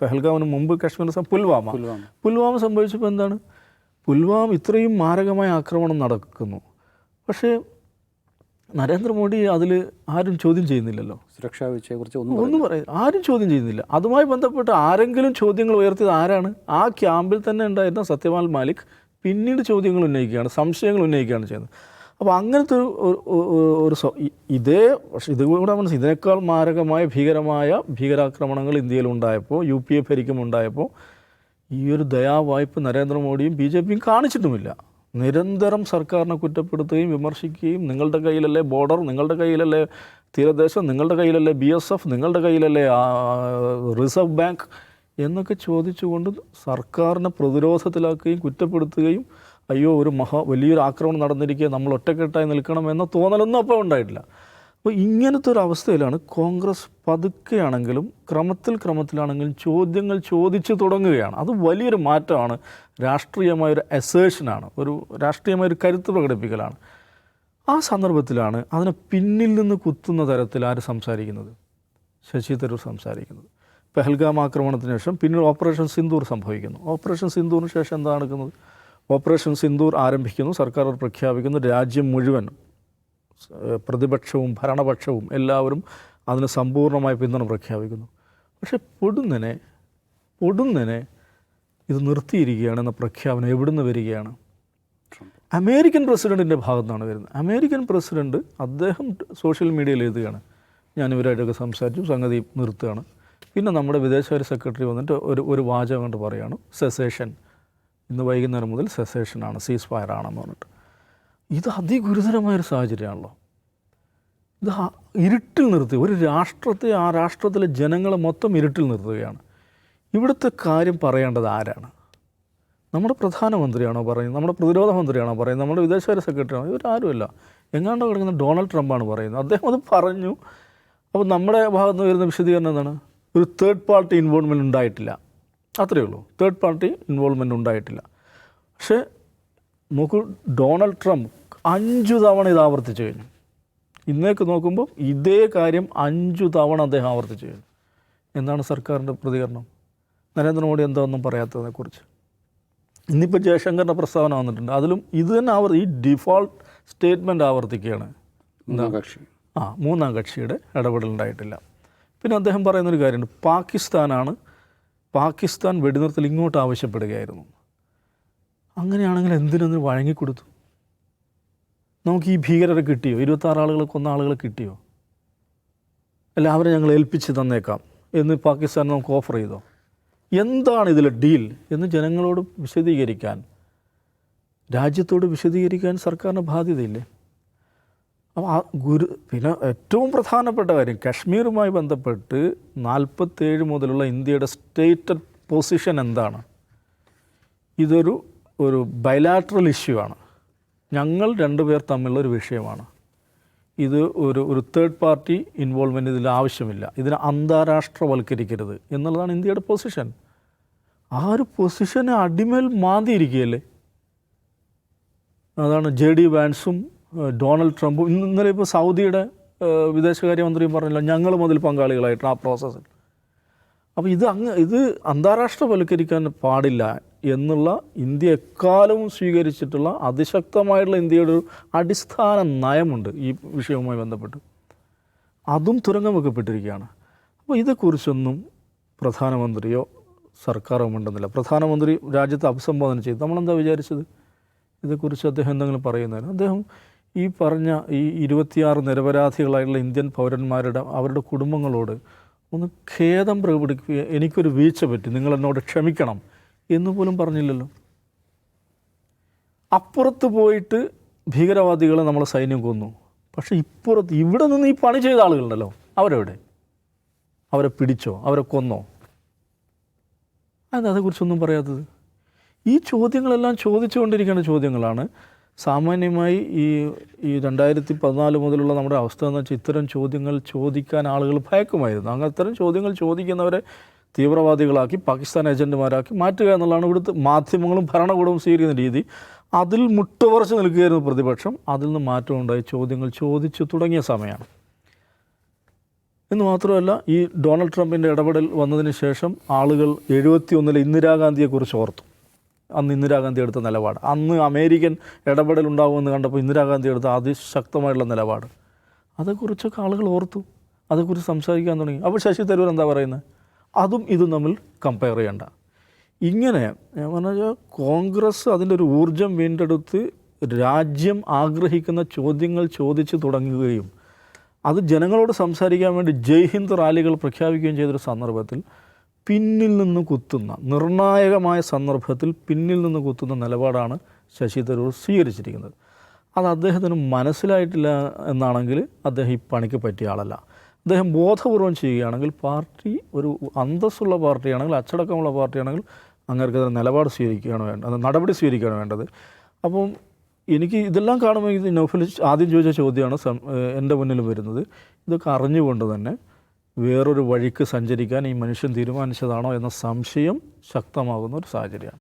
പെഹൽഗാമിന് മുമ്പ് കാശ്മീർ പുൽവാമ. പുൽവാമ. സംഭവിച്ചപ്പോൾ എന്താണ്? പുൽവാമ ഇത്രയും മാരകമായ ആക്രമണം നടക്കുന്നു. പക്ഷേ നരേന്ദ്രമോദി അതിൽ ആരും ചോദ്യം ചെയ്യുന്നില്ലല്ലോ. സുരക്ഷാ വിഷയത്തെക്കുറിച്ച് ഒന്നും ഒന്നും പറയും ആരും ചോദ്യം ചെയ്യുന്നില്ല. അതുമായി ബന്ധപ്പെട്ട് ആരെങ്കിലും ചോദ്യങ്ങൾ ഉയർത്തിയത് ആരാണ്? ആ ക്യാമ്പിൽ തന്നെ ഉണ്ടായിരുന്ന സത്യപാൽ മാലിക് പിന്നീട് ചോദ്യങ്ങൾ ഉന്നയിക്കുകയാണ് സംശയങ്ങൾ ഉന്നയിക്കുകയാണ് ചെയ്യുന്നത്. അപ്പോൾ അങ്ങനത്തെ ഒരു ഒരു- ഇതേ പക്ഷേ ഇത് കൂടെ മനസ്സിൽ ഇതിനേക്കാൾ മാരകമായ ഭീകരമായ ഭീകരാക്രമണങ്ങൾ ഇന്ത്യയിൽ ഉണ്ടായപ്പോൾ യു പി എ ഭരിക്കും ഉണ്ടായപ്പോൾ ഈ ഒരു ദയാവായ്പ നരേന്ദ്രമോദിയും ബി ജെ പിയും കാണിച്ചിട്ടുമില്ല. നിരന്തരം സർക്കാരിനെ കുറ്റപ്പെടുത്തുകയും വിമർശിക്കുകയും നിങ്ങളുടെ കയ്യിലല്ലേ ബോർഡർ നിങ്ങളുടെ കയ്യിലല്ലേ തീരദേശം നിങ്ങളുടെ കയ്യിലല്ലേ ബി എസ് എഫ് നിങ്ങളുടെ കയ്യിലല്ലേ റിസർവ് ബാങ്ക് എന്നൊക്കെ ചോദിച്ചുകൊണ്ട് സർക്കാരിനെ പ്രതിരോധത്തിലാക്കുകയും കുറ്റപ്പെടുത്തുകയും അയ്യോ ഒരു മഹാ വലിയൊരു ആക്രമണം നടന്നിരിക്കുക നമ്മൾ ഒറ്റക്കെട്ടായി നിൽക്കണം എന്ന തോന്നലൊന്നും അപ്പോൾ ഉണ്ടായിട്ടില്ല. അപ്പോൾ ഇങ്ങനത്തെ ഒരു അവസ്ഥയിലാണ് കോൺഗ്രസ് പതുക്കെയാണെങ്കിലും ക്രമത്തിൽ ക്രമത്തിലാണെങ്കിലും ചോദ്യങ്ങൾ ചോദിച്ചു തുടങ്ങുകയാണ്. അത് വലിയൊരു മാറ്റമാണ്. രാഷ്ട്രീയമായൊരു അസേഷനാണ് ഒരു രാഷ്ട്രീയമായൊരു കരുത്ത് പ്രകടിപ്പിക്കലാണ്. ആ സന്ദർഭത്തിലാണ് അതിനെ പിന്നിൽ നിന്ന് കുത്തുന്ന തരത്തിൽ ആര് സംസാരിക്കുന്നത്? ശശി തരൂർ സംസാരിക്കുന്നത്. പെഹൽഗാം ആക്രമണത്തിന് ശേഷം പിന്നീട് ഓപ്പറേഷൻ സിന്ദൂർ സംഭവിക്കുന്നു. ഓപ്പറേഷൻ സിന്ദൂറിന് ശേഷം എന്താണ് നടക്കുന്നത്? ഓപ്പറേഷൻ സിന്ദൂർ ആരംഭിക്കുന്നു. സർക്കാർ പ്രഖ്യാപിക്കുന്നു. രാജ്യം മുഴുവൻ പ്രതിപക്ഷവും ഭരണപക്ഷവും എല്ലാവരും അതിന് സമ്പൂർണമായ പിന്തുണ പ്രഖ്യാപിക്കുന്നു. പക്ഷേ പൊടുന്നനെ പൊടുന്നനെ ഇത് നിർത്തിയിരിക്കുകയാണെന്ന പ്രഖ്യാപനം എവിടുന്ന് വരികയാണ്? അമേരിക്കൻ പ്രസിഡന്റിന്റെ ഭാഗത്തു നിന്നാണ് വരുന്നത്. അമേരിക്കൻ പ്രസിഡന്റ് അദ്ദേഹം സോഷ്യൽ മീഡിയയിൽ എഴുതുകയാണ്. ഞാൻ ഇവരായിട്ടൊക്കെ സംസാരിച്ചു സംഗതി നിർത്തുകയാണ്. പിന്നെ നമ്മുടെ വിദേശകാര്യ സെക്രട്ടറി വന്നിട്ട് ഒരു ഒരു വാചകം കൊണ്ട് പറയുകയാണ് സെസേഷൻ. ഇന്ന് വൈകുന്നേരം മുതൽ സെസേഷനാണ് സീസ് ഫയർ ആണെന്ന് പറഞ്ഞിട്ട്. ഇത് അതിഗുരുതരമായൊരു സാഹചര്യമാണല്ലോ. ഇത് ഇരുട്ടിൽ നിർത്തി ഒരു രാഷ്ട്രത്തെ ആ രാഷ്ട്രത്തിലെ ജനങ്ങളെ മൊത്തം ഇരുട്ടിൽ നിർത്തുകയാണ്. ഇവിടുത്തെ കാര്യം പറയേണ്ടത് ആരാണ്? നമ്മുടെ പ്രധാനമന്ത്രിയാണോ പറയുന്നത്? നമ്മുടെ പ്രതിരോധ മന്ത്രിയാണോ പറയുന്നത്? നമ്മുടെ വിദേശകാര്യ സെക്രട്ടറി ആണോ ഇവരാരുമല്ല എങ്ങാണ്ടോ കിടക്കുന്ന ഡൊണാൾഡ് ട്രംപാണ് പറയുന്നത്. അദ്ദേഹം അത് പറഞ്ഞു. അപ്പോൾ നമ്മുടെ ഭാഗത്ത് നിന്ന് വരുന്ന വിശദീകരണം എന്താണ്? ഒരു തേർഡ് പാർട്ടി ഇൻവോൾവ്മെന്റ് ഉണ്ടായിട്ടില്ല. അത്രയേ ഉള്ളൂ. തേർഡ് പാർട്ടി ഇൻവോൾവ്മെന്റ് ഉണ്ടായിട്ടില്ല. പക്ഷേ നോക്കൂ ഡൊണാൾഡ് ട്രംപ് അഞ്ചു തവണ ഇത് ആവർത്തിച്ചു കഴിഞ്ഞു. ഇന്നേക്ക് നോക്കുമ്പോൾ ഇതേ കാര്യം അഞ്ചു തവണ അദ്ദേഹം ആവർത്തിച്ചു കഴിഞ്ഞു. എന്താണ് സർക്കാരിന്റെ പ്രതികരണം? നരേന്ദ്രമോദി എന്താ ഒന്നും പറയാത്തതിനെക്കുറിച്ച്? ഇന്നിപ്പോൾ ജയശങ്കറിന്റെ പ്രസ്താവന വന്നിട്ടുണ്ട്. അതിലും ഇത് തന്നെ ആവർ ഈ ഡിഫോൾട്ട് സ്റ്റേറ്റ്മെന്റ് ആവർത്തിക്കുകയാണ്. മൂന്നാം കക്ഷി. ആ മൂന്നാം കക്ഷിയുടെ ഇടപെടലുണ്ടായിട്ടില്ല. പിന്നെ അദ്ദേഹം പറയുന്നൊരു കാര്യമുണ്ട്. പാകിസ്ഥാനാണ് പാകിസ്ഥാൻ വെടിനിർത്തൽ ഇങ്ങോട്ട് ആവശ്യപ്പെടുകയായിരുന്നു. അങ്ങനെയാണെങ്കിൽ എന്തിനൊന്ന് വഴങ്ങിക്കൊടുത്തു? നമുക്ക് ഈ ഭീകരരെ കിട്ടിയോ? ഇരുപത്താറ് ആളുകളെ കൊന്ന ആളുകളെ കിട്ടിയോ? അല്ല അവരെ ഞങ്ങൾ ഏൽപ്പിച്ച് തന്നേക്കാം എന്ന് പാകിസ്ഥാൻ നമുക്ക് ഓഫർ ചെയ്തോ? എന്താണ് ഇതിലെ ഡീൽ എന്ന് ജനങ്ങളോട് വിശദീകരിക്കാൻ രാജ്യത്തോട് വിശദീകരിക്കാൻ സർക്കാരിന് ബാധ്യതയില്ലേ? അപ്പോൾ ആ ഗുരു പിന്നെ ഏറ്റവും പ്രധാനപ്പെട്ട കാര്യം കശ്മീരുമായി ബന്ധപ്പെട്ട് നാൽപ്പത്തേഴ് മുതലുള്ള ഇന്ത്യയുടെ സ്റ്റേറ്റ് പൊസിഷൻ എന്താണ്? ഇതൊരു ഒരു ബയലാട്രൽ ഇഷ്യൂ ആണ്. ഞങ്ങൾ രണ്ടുപേർ തമ്മിലുള്ള ഒരു വിഷയമാണ്. ഇത് ഒരു ഒരു തേർഡ് പാർട്ടി ഇൻവോൾവ്മെന്റ് ഇതിൽ ആവശ്യമില്ല. ഇതിനെ അന്താരാഷ്ട്രവൽക്കരിക്കരുത് എന്നുള്ളതാണ് ഇന്ത്യയുടെ പൊസിഷൻ. ആ ഒരു പൊസിഷനെ അടിമേൽ മാന്തിയിരിക്കുകയല്ലേ? അതാണ് ജെ ഡി വാൻസും ഡൊണാൾഡ് ട്രംപും ഇന്ന് ഇന്നലെ ഇപ്പോൾ സൗദിയുടെ വിദേശകാര്യമന്ത്രിയും പറഞ്ഞല്ലോ ഞങ്ങൾ മുതൽ പങ്കാളികളായിട്ടാണ് ആ പ്രോസസ്സിൽ അപ്പോൾ ഇത് അങ്ങ് ഇത് അന്താരാഷ്ട്രവൽക്കരിക്കാൻ പാടില്ല എന്നുള്ള ഇന്ത്യ എക്കാലവും സ്വീകരിച്ചിട്ടുള്ള അതിശക്തമായിട്ടുള്ള ഇന്ത്യയുടെ ഒരു അടിസ്ഥാന നയമുണ്ട് ഈ വിഷയവുമായി ബന്ധപ്പെട്ട്. അതും തുരങ്കം വെക്കപ്പെട്ടിരിക്കുകയാണ് അപ്പോൾ ഇതേക്കുറിച്ചൊന്നും പ്രധാനമന്ത്രിയോ സർക്കാരോ ഉണ്ടെന്നില്ല. പ്രധാനമന്ത്രി രാജ്യത്തെ അഭിസംബോധന ചെയ്തു. നമ്മളെന്താ വിചാരിച്ചത്? ഇതേക്കുറിച്ച് അദ്ദേഹം എന്തെങ്കിലും പറയുന്നതിന്? അദ്ദേഹം ഈ പറഞ്ഞ ഈ ഇരുപത്തിയാറ് നിരപരാധികളായിട്ടുള്ള ഇന്ത്യൻ പൗരന്മാരുടെ അവരുടെ കുടുംബങ്ങളോട് ഒന്ന് ഖേദം പ്രകടിപ്പിക്കുക എനിക്കൊരു വീഴ്ച പറ്റി നിങ്ങൾ എന്നോട് ക്ഷമിക്കണം എന്ന് പോലും പറഞ്ഞില്ലല്ലോ. അപ്പുറത്ത് പോയിട്ട് ഭീകരവാദികളെ നമ്മളെ സൈന്യം കൊന്നു. പക്ഷേ ഇപ്പുറത്ത് ഇവിടെ നിന്ന് ഈ പണി ചെയ്ത ആളുകളുണ്ടല്ലോ അവരെവിടെ? അവരെ പിടിച്ചോ? അവരെ കൊന്നോ? അത് അതേക്കുറിച്ചൊന്നും പറയാത്തത്? ഈ ചോദ്യങ്ങളെല്ലാം ചോദിച്ചുകൊണ്ടിരിക്കുന്ന ചോദ്യങ്ങളാണ് സാമാന്യമായി ഈ ഈ രണ്ടായിരത്തി പതിനാല് മുതലുള്ള നമ്മുടെ അവസ്ഥ എന്ന് വെച്ചാൽ ഇത്തരം ചോദ്യങ്ങൾ ചോദിക്കാൻ ആളുകൾ ഭയക്കുമായിരുന്നു. അങ്ങനെ ഇത്തരം ചോദ്യങ്ങൾ ചോദിക്കുന്നവരെ തീവ്രവാദികളാക്കി പാകിസ്ഥാൻ ഏജന്റുമാരാക്കി മാറ്റുക എന്നുള്ളതാണ് ഇവിടുത്തെ മാധ്യമങ്ങളും ഭരണകൂടവും സ്വീകരിക്കുന്ന രീതി. അതിൽ മുട്ടുപറച്ച് നിൽക്കുകയായിരുന്നു പ്രതിപക്ഷം. അതിൽ നിന്ന് മാറ്റമുണ്ടായി ചോദ്യങ്ങൾ ചോദിച്ചു തുടങ്ങിയ സമയമാണ്. എന്ന് മാത്രമല്ല ഈ ഡൊണാൾഡ് ട്രംപിന്റെ ഇടപെടൽ വന്നതിന് ശേഷം ആളുകൾ എഴുപത്തി ഒന്നിലെ ഇന്ദിരാഗാന്ധിയെക്കുറിച്ച് ഓർത്തു. അന്ന് ഇന്ദിരാഗാന്ധി എടുത്ത നിലപാട്. അന്ന് അമേരിക്കൻ ഇടപെടൽ ഉണ്ടാകുമെന്ന് കണ്ടപ്പോൾ ഇന്ദിരാഗാന്ധി എടുത്ത അതിശക്തമായിട്ടുള്ള നിലപാട്. അതേക്കുറിച്ചൊക്കെ ആളുകൾ ഓർത്തു. അതേക്കുറിച്ച് സംസാരിക്കാൻ തുടങ്ങി. അപ്പോൾ ശശി തരൂർ എന്താ പറയുന്നത്? അതും ഇതും തമ്മിൽ കമ്പയർ ചെയ്യണ്ട. ഇങ്ങനെ ഞാൻ പറഞ്ഞ കോൺഗ്രസ് അതിന്റെ ഒരു ഊർജം വീണ്ടെടുത്ത് രാജ്യം ആഗ്രഹിക്കുന്ന ചോദ്യങ്ങൾ ചോദിച്ചു തുടങ്ങുകയും അത് ജനങ്ങളോട് സംസാരിക്കാൻ വേണ്ടി ജയ് ഹിന്ദ് റാലികൾ പ്രഖ്യാപിക്കുകയും ചെയ്തൊരു സന്ദർഭത്തിൽ പിന്നിൽ നിന്ന് കുത്തുന്ന നിർണായകമായ സന്ദർഭത്തിൽ പിന്നിൽ നിന്ന് കുത്തുന്ന നിലപാടാണ് ശശി തരൂർ സ്വീകരിച്ചിരിക്കുന്നത്. അത് അദ്ദേഹത്തിന് മനസ്സിലായിട്ടില്ല എന്നാണെങ്കിൽ അദ്ദേഹം ഈ പണിക്ക് പറ്റിയ ആളല്ല. അദ്ദേഹം ബോധപൂർവം ചെയ്യുകയാണെങ്കിൽ പാർട്ടി ഒരു അന്തസ്സുള്ള പാർട്ടിയാണെങ്കിൽ അച്ചടക്കമുള്ള പാർട്ടിയാണെങ്കിൽ അങ്ങേർക്കെതിരെ നിലപാട് സ്വീകരിക്കുകയാണ് വേണ്ടത് നടപടി സ്വീകരിക്കുകയാണ് വേണ്ടത്. അപ്പം എനിക്ക് ഇതെല്ലാം കാണുമ്പോൾ ഇത് നൗഫൽ ആദ്യം ചോദിച്ച ചോദ്യമാണ് എന്റെ മുന്നിൽ വരുന്നത്. ഇതൊക്കെ അറിഞ്ഞുകൊണ്ട് തന്നെ വേറൊരു വഴിക്ക് സഞ്ചരിക്കാൻ ഈ മനുഷ്യൻ തീരുമാനിച്ചതാണോ എന്ന സംശയം ശക്തമാകുന്ന ഒരു സാഹചര്യമാണ്.